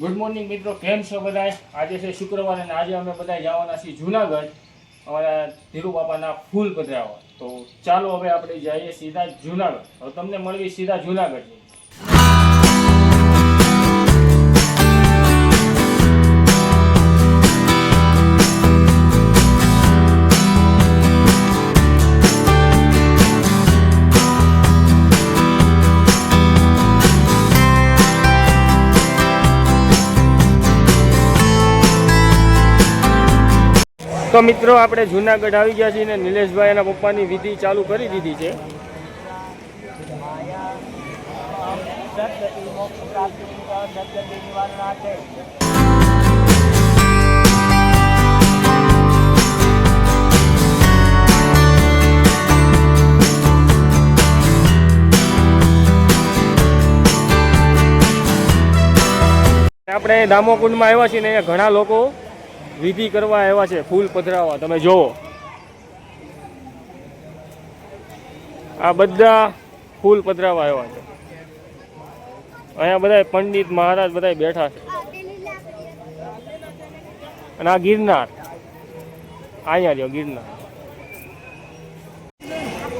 Good morning મિત્રો, કેમ છો બધાય? આજે છે શુક્રવાર અને આજે અમે બધા જવાના છીએ જુનાગઢ. અમારા ધીરુ બાપાના ફૂલ પધરાવા. તો ચાલો હવે આપણે જઈએ સીધા જુનાગઢ. હવે તમને મળવી સીધા જુનાગઢ. તો મિત્રો, આપણે જુનાગઢ આવી ગયા છીએ ને નિલેશભાઈ એના પપ્પાની વિધિ ચાલુ કરી દીધી છે. આપણે દામોકુંડમાં આવ્યા છીએ ને અહીંયા ઘણા લોકો વિધિ કરવા આવ્યા છે, ફૂલ પધરાવા, તમે જોવો. આ બધા ફૂલ પધરાવા આવ્યા છે. અહીંયા બધા પંડિત મહારાજ બધા બેઠા છે. અને આ ગિરનાર. અહીંયા રહ્યો, ગિરનાર.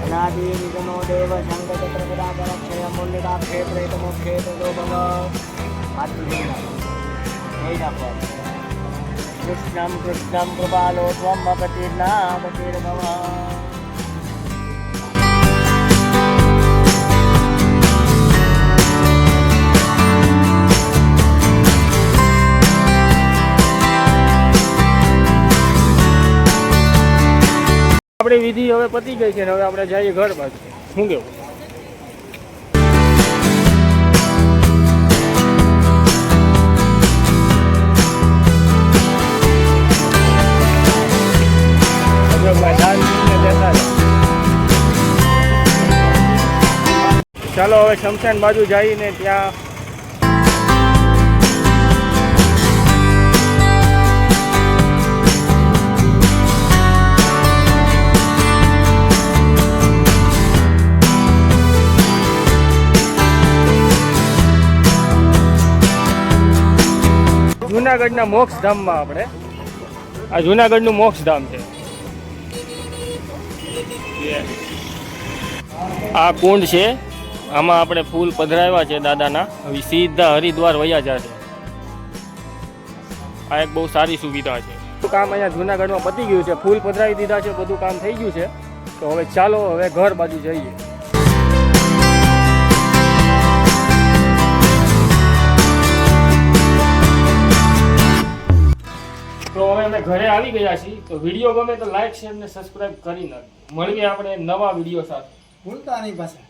અનાદિ નિગમો કૃષ્ણમ કૃષ્ણમ કૃપાલો ત્વમ આપણી વિધિ હવે પતી ગઈ છે ને હવે આપણે જઈએ ઘર બાજુ. શું કેવું ચાલો હવે શમશાન બાજુ જઈને ત્યાં જુનાગઢના મોક્ષ ધામમાં આપણે. આ જુનાગઢનું મોક્ષ ધામ છે. આ કુંડ છે. આમાં આપણે ફૂલ પધરાવ્યા છે દાદાના. હવે સીધા હરિદ્વાર વયા જશે. આ એક બહુ સારી સુવિધા છે. કામ અહીંયા જુનાગઢમાં પતી ગયું છે. ફૂલ પધરાવી દીધા છે બધું કામ થઈ ગયું છે. તો હવે ચાલો હવે ઘર બાજુ જઈએ. તો હવે અમે ઘરે આવી ગયા છીએ. તો વીડિયો ગમે તો લાઈક શેર ને સબસ્ક્રાઈબ કરી નાખો મળીએ આપણે નવા વીડિયો સાથે. ભૂલતા નહીં પાછા.